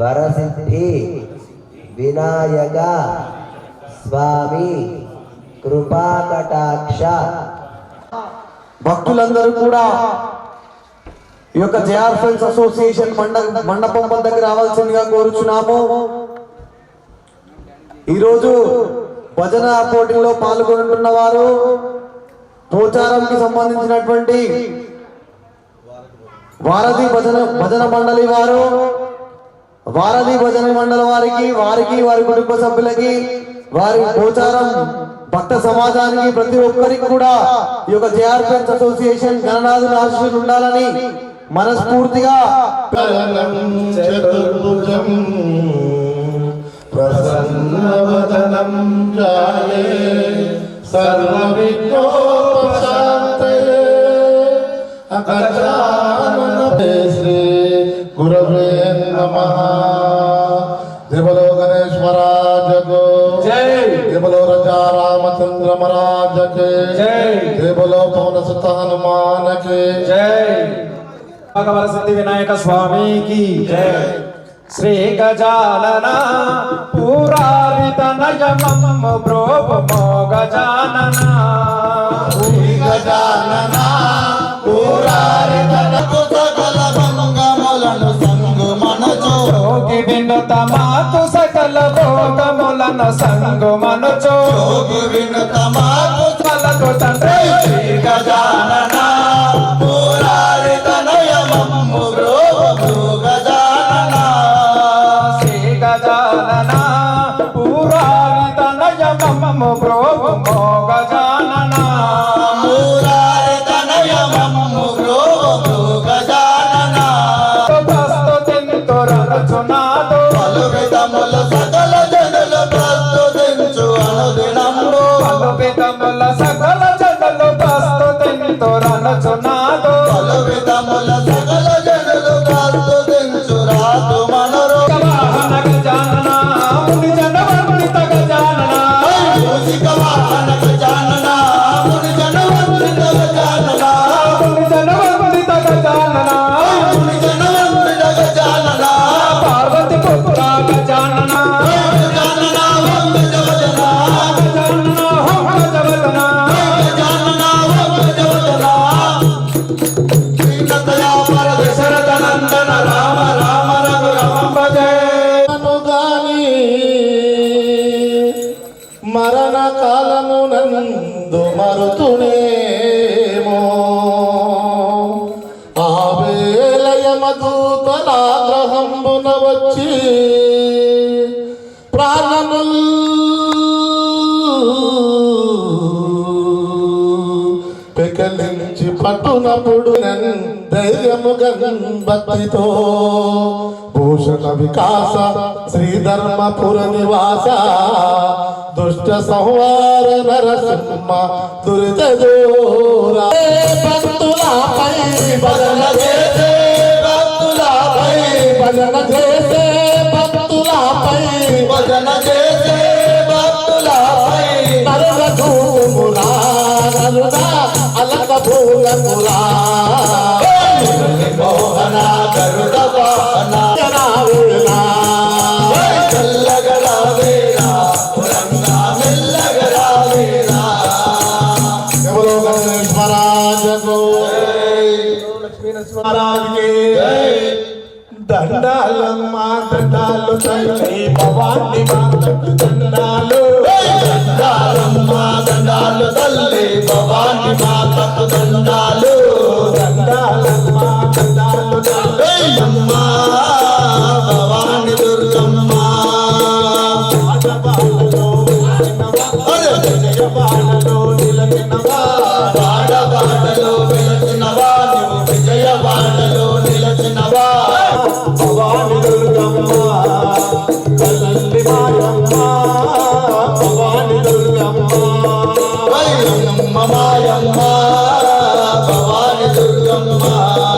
వరసిద్ధి వినాయక స్వామి కృపాకటాక్ష. భక్తులందరూ కూడా ఈ యొక్క జేఆర్ ఫ్రెండ్స్ అసోసియేషన్ మండ మండపం వద్దకు రావాల్సిందిగా కోరుచున్నాము. ఈరోజు భజన పోటీలో పాల్గొంటున్న వారు పోచారంకి సంబంధించినటువంటి వారధి భజన భజన మండలి వారు వారధి భజన మండలి వారికి వారికి వారి కుటుంబ సభ్యులకి వారి గోచారం భక్త సమాజానికి ప్రతి ఒక్కరికి కూడా ఈ యొక్క జేఆర్పిఎస్ అసోసియేషన్ గణనాథుల ఆశీస్సులు ఉండాలని మనస్ఫూర్తిగా భగవర సిద్ధి వినాయక స్వామికి జై శ్రీ గజానన పూరారిత నయమమ్మ బ్రోపమో గజానన గజానన పూరారితనకు సకల మంగములను సంగు మనచు యోగి వినుత మాతు సకల భోగములను సంగు మనుచు యోగి వినుత మాకు మలకు తండ్రి శ్రీ గజానన शिकवा పెకలించి పట్టునప్పుడు ధైర్యము భక్తితో భూషణ వికాస శ్రీధర్మపుర నివాస దుష్ట సంహార నరసింహ దురిత దూర భక్తులపై భజన చేసే భక్తులపై భజన చేసే భక్తులపై భజన చేసే భూలమురా మోహన గరుడ వాహన జనావేనా దండాలమ్మ దండాలు తల్లి భవాన్ని మాతకు దండాలు জন্মা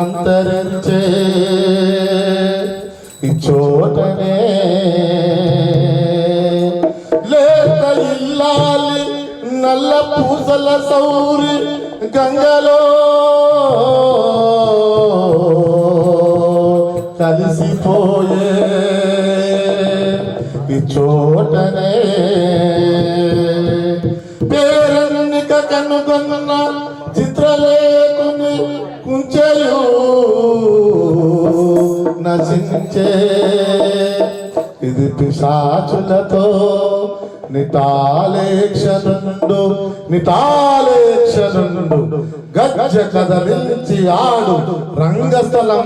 അന്തരച്ചേ ചോദനേ. ലേത്തയില്ലാലി നല്ല പൂസല സൗര് ഗംഗലോ. కలిసిపోయే చోటనే పేరన్నిక కనుగొన్న చిత్రలేకుని నశించే. ఇది పిశాచులతో నితాలేక్షనుండు నితాలేక్షనుండు గజ్జ కదలించి ఆడు రంగస్థలం.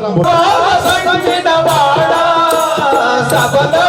సభలో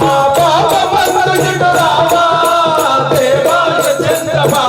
పాప మందు రామా దేవా చంద్రమా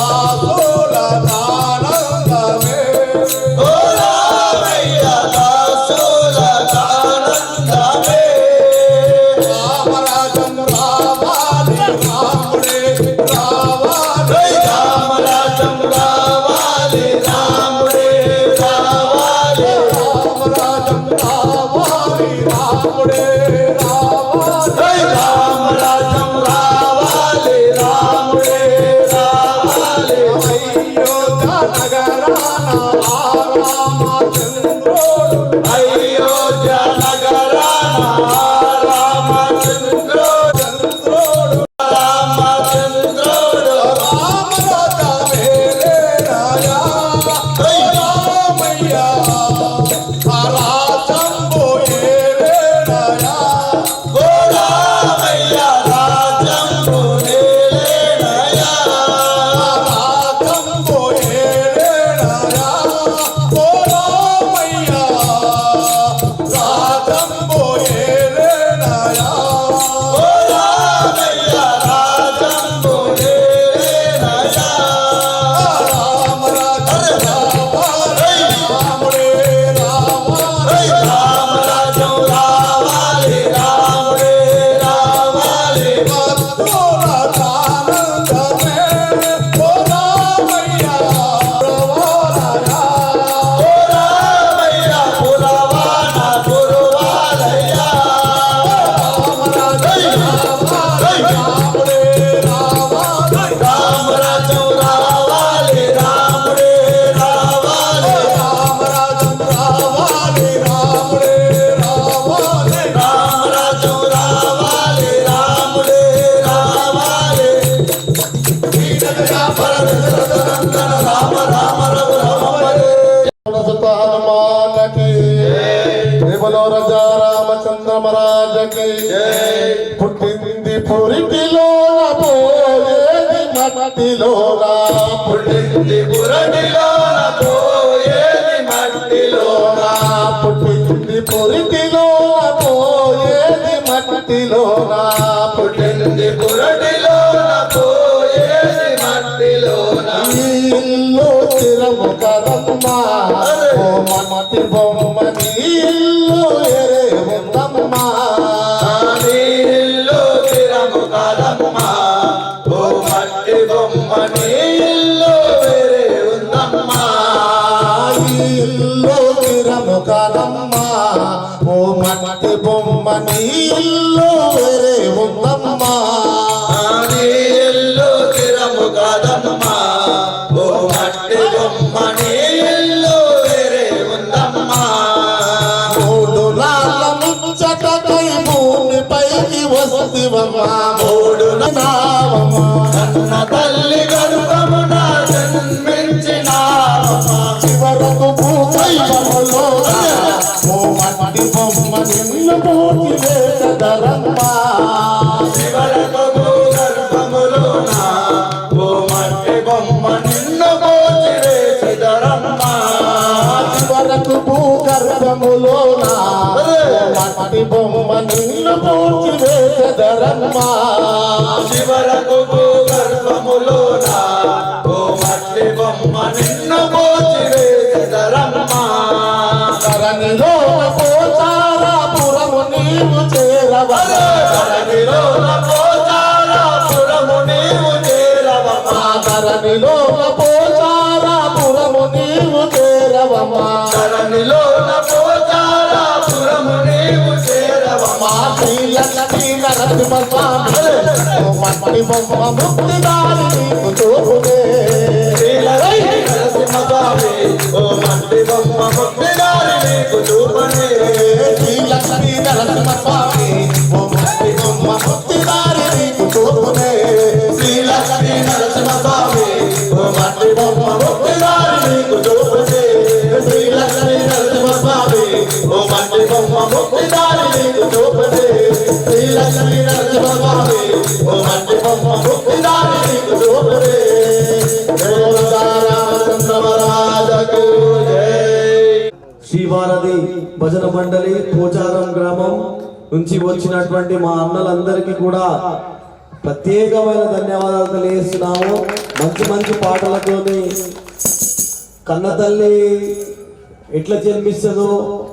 Oh. పుట్టింది బురడిలోన పోయేది మట్టిలోన పుట్టింది పురిటిలోన పోయేది మట్టిలోన పుట్టింది బురడిలోన పోయేది మట్టిలోన ఇల్లు చిరము కదమ్మా మట్టి బొమ్మని বাবা ధరణిలో పోచారా పురము నీవు చేరవమా ధరణిలో పోచారా పురము నీవు చేరవమా మట్టి బొమ్మ ముక్తి దారి మట్టి బొమ్మ ముక్తి శ్రీవారధి భజన మండలి పోచారం గ్రామం నుంచి వచ్చినటువంటి మా అన్నలందరికీ కూడా ప్రత్యేకమైన ధన్యవాదాలు తెలియజేస్తున్నాము. మంచి మంచి పాటలతోని కన్నతల్లి ఎట్లా జన్మిస్తుందో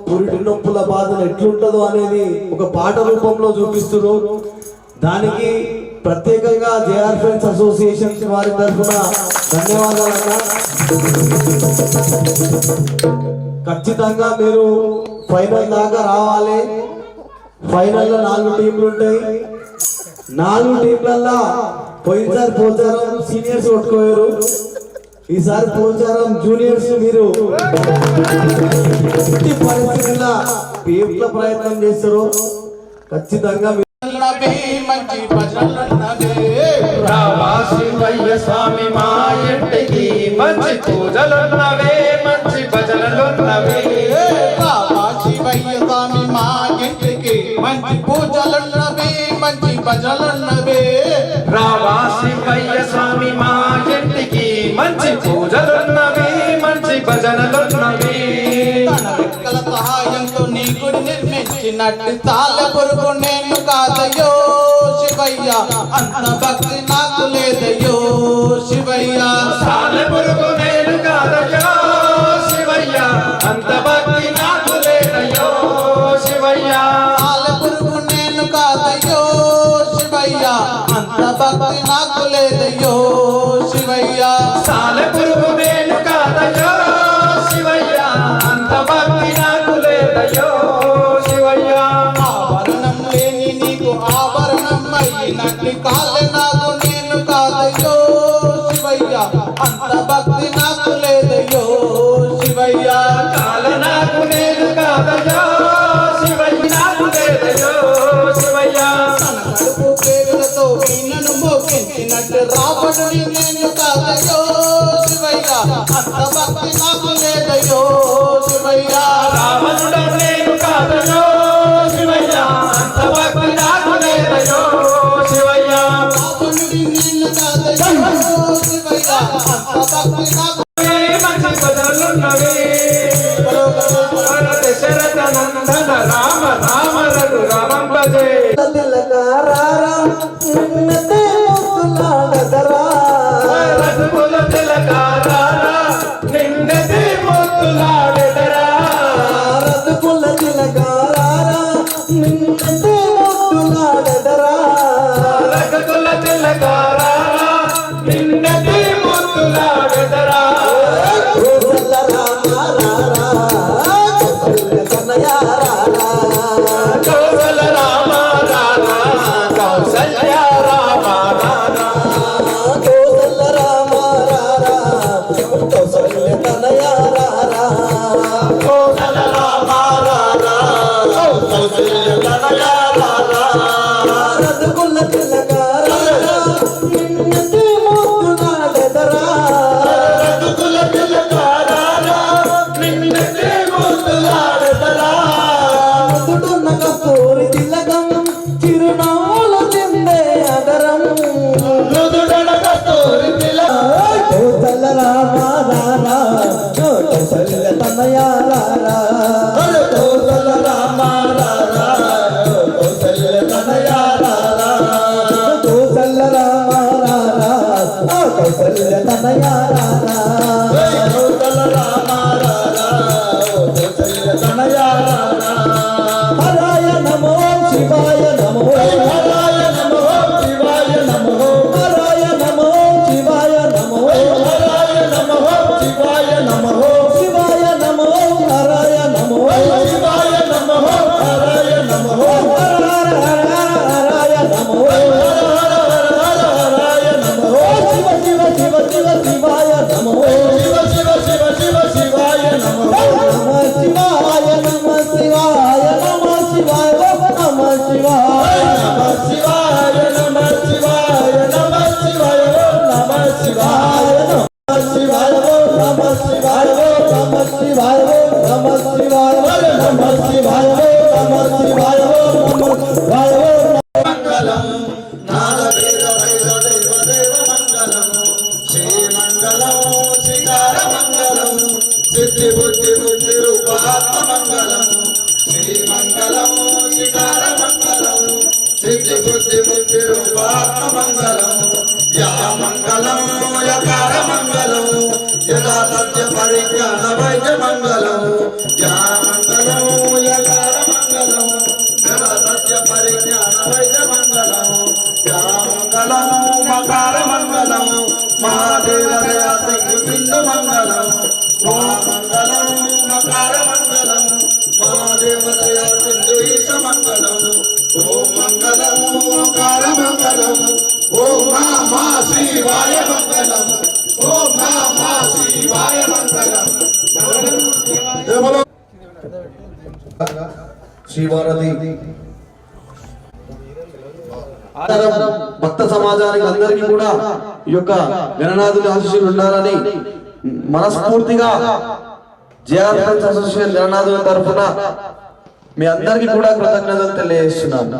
పురిటి నొప్పుల బాధలు ఎట్లుంటుందో అనేది ఒక పాట రూపంలో చూపిస్తున్నారు. దానికి ప్రత్యేకంగా జేఆర్ ఫ్రెండ్స్ అసోసియేషన్ వారి తరఫున ధన్యవాదాలు ఖచ్చితంగా మీరు ఫైనల్ దాకా రావాలి. ఫైనల్లో నాలుగు టీంలు ఉంటాయి. నాలుగు టీంలల్లా పోయినసారి పోతారు సీనియర్స్ కొట్టుకోయారు ఈసారి పోచారం జూనియర్స్ మీరు ప్రయత్నం చేస్తారు ఖచ్చితంగా మంచి చేసినట్టు చాల కొరకు నేను కాదయ్యో శివయ్య. అంత భక్తి నాకు లేదయ్యో శివయ్య. చాల కొరకు అంత భక్తి నాకు లేదయో శివయ్యా రావణుడ నేను కాదయో శివయ్యా అంత భక్తి నాకు లేదయో రామ రామ రఘు రామంబజే తిలక రారా দয়ালা భక్త సమాజానికి అందరికీ కూడా ఈ యొక్క గణనాథుని ఆశీస్సులు ఉండాలని మనస్ఫూర్తిగా జేఆర్ అసోసియేషన్ గణనాథుని తరఫున మీ అందరికీ కూడా కృతజ్ఞతలు తెలియజేస్తున్నాను.